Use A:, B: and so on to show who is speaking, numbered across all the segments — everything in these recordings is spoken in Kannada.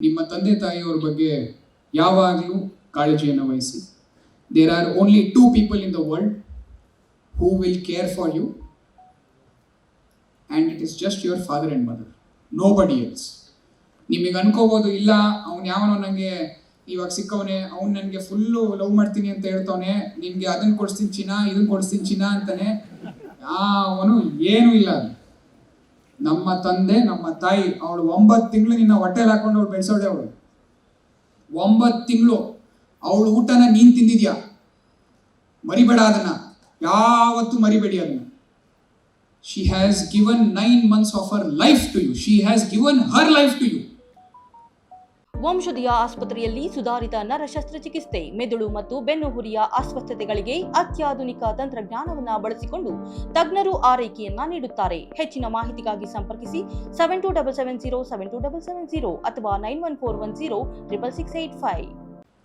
A: ನಿಮ್ಮ ತಂದೆ ತಾಯಿಯವರ ಬಗ್ಗೆ ಯಾವಾಗಲೂ ಕಾಳಜಿಯನ್ನು ವಹಿಸಿ. There are only two people in the world who will care for you and it is just your father and mother nobody else ನಿಮಗೆ ಅನ್ಕೋಬೋದು, ಇಲ್ಲ, ಅವ್ನು ಯಾವನೋ ನನಗೆ ಇವಾಗ ಸಿಕ್ಕವನೇ, ಅವ್ನು ನನಗೆ ಫುಲ್ಲು ಲವ್ ಮಾಡ್ತೀನಿ ಅಂತ ಹೇಳ್ತವನೆ ನಿಮಗೆ ಅದನ್ನು ಕೊಡಿಸ್ತೀನಿ ಚಿನ್ನ ಇದನ್ನು ಕೊಡಿಸ್ತೀನಿ ಚಿನ್ನ ಅಂತಾನೆ. ಯಾವನು, ಏನೂ ಇಲ್ಲ ಅಲ್ಲಿ ನಮ್ಮ ತಂದೆ, ನಮ್ಮ ತಾಯಿ, ಅವಳು ಒಂಬತ್ತು ತಿಂಗಳು ನಿನ್ನ ಹೊಟ್ಟೆಲಿ ಹಾಕೊಂಡು ಅವಳು ಬೆಳೆಸೋಳೆ ಅವಳು. ಒಂಬತ್ತು ತಿಂಗಳು ಅವಳು ಊಟನ ನೀನು ತಿಂದಿದ್ಯಾ? ಮರಿಬೇಡ ಅದನ್ನ. ಯಾವತ್ತು ಮರಿಬೇಡಿ ಅದನ್ನ. She has given nine months of her life to you she has given her life to you
B: ವಂಶದಿಯ ಆಸ್ಪತ್ರೆಯಲ್ಲಿ ಸುಧಾರಿತ ನರ ಶಸ್ತ್ರಚಿಕಿತ್ಸೆ ಮೆದುಳು ಮತ್ತು ಬೆನ್ನುಹುರಿಯ ಅಸ್ವಸ್ಥತೆಗಳಿಗೆ ಅತ್ಯಾಧುನಿಕ ತಂತ್ರಜ್ಞಾನವನ್ನ ಬಳಸಿಕೊಂಡು ತಜ್ಞರು ಆರೈಕೆಯನ್ನ ನೀಡುತ್ತಾರೆ. ಹೆಚ್ಚಿನ ಮಾಹಿತಿಗಾಗಿ ಸಂಪರ್ಕಿಸಿ seven two double seven zero seven two double seven zero ಅಥವಾ nine one four one zero triple six eight five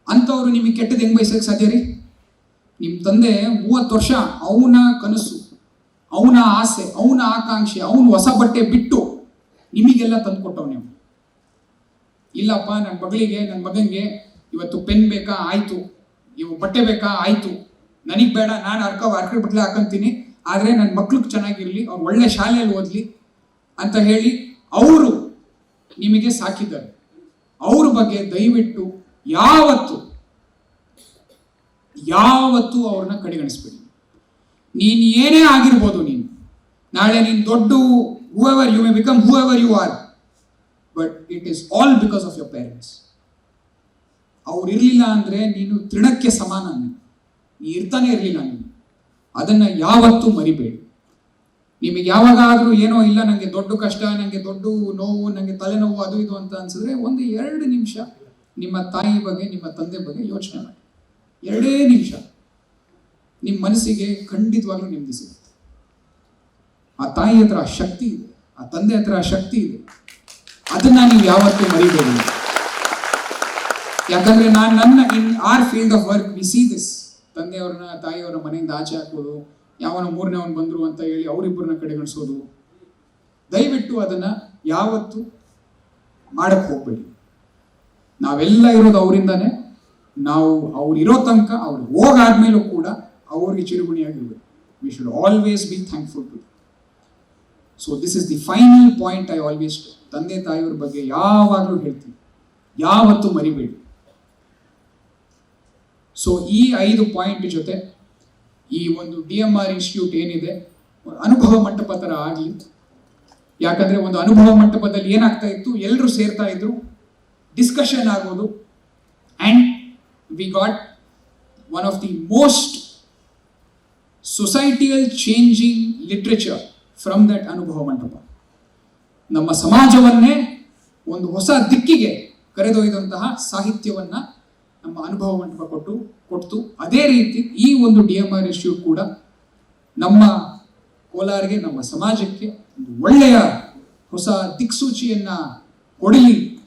A: ಅಂತವರು ನಿಮಗೆ ಕೆಟ್ಟದ್ದು ಹೆಂಗ್ ಬಯಸಕ್ಕೆ ಸಾಧ್ಯ ರೀ? ನಿಮ್ಮ ತಂದೆ ಮೂವತ್ತು ವರ್ಷ ಅವನ ಕನಸು, ಅವನ ಆಸೆ, ಅವನ ಆಕಾಂಕ್ಷೆ, ಅವನು ಹೊಸ ಬಟ್ಟೆ ಬಿಟ್ಟು ನಿಮಗೆಲ್ಲ ತಂದುಕೊಟ್ಟವ್ ನೀವು. ಇಲ್ಲಪ್ಪ ನನ್ನ ಮಗಳಿಗೆ ನನ್ನ ಮಗನಿಗೆ ಇವತ್ತು ಪೆನ್ ಬೇಕಾ? ಆಯಿತು. ಇವು ಬಟ್ಟೆ ಬೇಕಾ? ಆಯಿತು. ನನಗೆ ಬೇಡ, ನಾನು ಅರ್ಕ ಅರ್ಕ ಬಟ್ಲೆ ಹಾಕಂತೀನಿ. ಆದರೆ ನನ್ನ ಮಕ್ಳಿಗೆ ಚೆನ್ನಾಗಿರಲಿ, ಅವ್ರು ಒಳ್ಳೆ ಶಾಲೆಯಲ್ಲಿ ಓದಲಿ ಅಂತ ಹೇಳಿ ಅವರು ನಿಮಗೆ ಸಾಕಿದ್ದಾರೆ. ಅವ್ರ ಬಗ್ಗೆ ದಯವಿಟ್ಟು ಯಾವತ್ತು ಯಾವತ್ತು ಅವ್ರನ್ನ ಕಡೆಗಣಿಸ್ಬೇಡಿ. ನೀನು ಏನೇ ಆಗಿರ್ಬೋದು ನೀನು, ನಾಳೆ ನೀನು ದೊಡ್ಡ whoever you may become whoever you are but it is all because of your parents ಅವ್ರು ಇರಲಿಲ್ಲ ಅಂದರೆ ನೀನು ತೃಣಕ್ಕೆ ಸಮಾನ ನೀ ಇರ್ತಾನೆ ಇರಲಿಲ್ಲ ನೀನು. ಅದನ್ನು ಯಾವತ್ತೂ ಮರಿಬೇಡಿ. ನಿಮಗೆ ಯಾವಾಗಾದರೂ ಏನೋ ಇಲ್ಲ ನನಗೆ ದೊಡ್ಡ ಕಷ್ಟ ನನಗೆ ದೊಡ್ಡ ನೋವು ನನಗೆ ತಲೆನೋವು, ಅದು ಇದು ಅಂತ ಅನ್ಸಿದ್ರೆ ಒಂದು ಎರಡು ನಿಮಿಷ ನಿಮ್ಮ ತಾಯಿ ಬಗ್ಗೆ, ನಿಮ್ಮ ತಂದೆ ಬಗ್ಗೆ ಯೋಚನೆ ಮಾಡಿ. ಎರಡೇ ನಿಮಿಷ. ನಿಮ್ಮ ಮನಸ್ಸಿಗೆ ಖಂಡಿತವಾಗ್ಲೂ ನೆಮ್ಮದಿ ಸಿಗುತ್ತೆ. ಆ ತಾಯಿ ಹತ್ರ ಆ ಶಕ್ತಿ ಇದೆ. ಆ ತಂದೆ ಹತ್ರ ಆ ಶಕ್ತಿ ಇದೆ. ಅದನ್ನ ನೀವು ಯಾವತ್ತೂ ಮರಿಬೇಡಿ. ಯಾಕಂದ್ರೆ ನಾನು ನನ್ನ in our field of work we see this ತಂದೆಯವ್ರನ್ನ ತಾಯಿಯವ್ರ ಮನೆಯಿಂದ ಆಚೆ ಹಾಕೋದು, ಯಾವನ ಮೂರನೇ ಅವನು ಬಂದ್ರು ಅಂತ ಹೇಳಿ ಅವರಿಬ್ಬರನ್ನ ಕಡೆಗಣಿಸೋದು. ದಯವಿಟ್ಟು ಅದನ್ನ ಯಾವತ್ತು ಮಾಡಕ್ ಹೋಗ್ಬೇಡಿ. ನಾವೆಲ್ಲ ಇರೋದು ಅವರಿಂದಾನೆ, ನಾವು ಅವ್ರು ಇರೋ ತನಕ ಅವ್ರು ಹೋಗಾದ್ಮೇಲೂ ಕೂಡ ಅವ್ರಿಗೆ ಚಿರುಗುಣಿಯಾಗಿರ್ಬೇಕು. We should always be thankful to so this is the final point I always ತಂದೆ ತಾಯಿಯವ್ರ ಬಗ್ಗೆ ಯಾವಾಗಲೂ ಹೇಳ್ತೀನಿ. ಯಾವತ್ತೂ ಮರಿಬೇಡಿ. ಸೊ ಈ ಐದು ಪಾಯಿಂಟ್ ಜೊತೆ ಈ ಒಂದು ಡಿ ಎಂ ಆರ್ ಇನ್ಸ್ಟಿಟ್ಯೂಟ್ ಏನಿದೆ ಅನುಭವ ಮಂಟಪ ಥರ ಆಗಲಿ. ಯಾಕಂದ್ರೆ ಒಂದು ಅನುಭವ ಮಂಟಪದಲ್ಲಿ ಏನಾಗ್ತಾ ಇತ್ತು? ಎಲ್ಲರೂ ಸೇರ್ತಾ ಇದ್ರು. ಡಿಸ್ಕಷನ್ ಆಗೋದು. And we got one of the most societal changing literature from that Anubhava Mantapa ನಮ್ಮ ಸಮಾಜವನ್ನೇ ಒಂದು ಹೊಸ ದಿಕ್ಕಿಗೆ ಕರೆದೊಯ್ದಂತಹ ಸಾಹಿತ್ಯವನ್ನು ನಮ್ಮ ಅನುಭವ ಮಂಟಪ ಕೊಟ್ಟು, ಕೊಡ್ತು. ಅದೇ ರೀತಿ ಈ ಒಂದು ಡಿ ಎಂ ಆರ್ ಇಶ್ಯೂ ಕೂಡ ನಮ್ಮ ಕೋಲಾರಿಗೆ, ನಮ್ಮ ಸಮಾಜಕ್ಕೆ ಒಂದು ಒಳ್ಳೆಯ ಹೊಸ ದಿಕ್ಸೂಚಿಯನ್ನು ಕೊಡಲಿ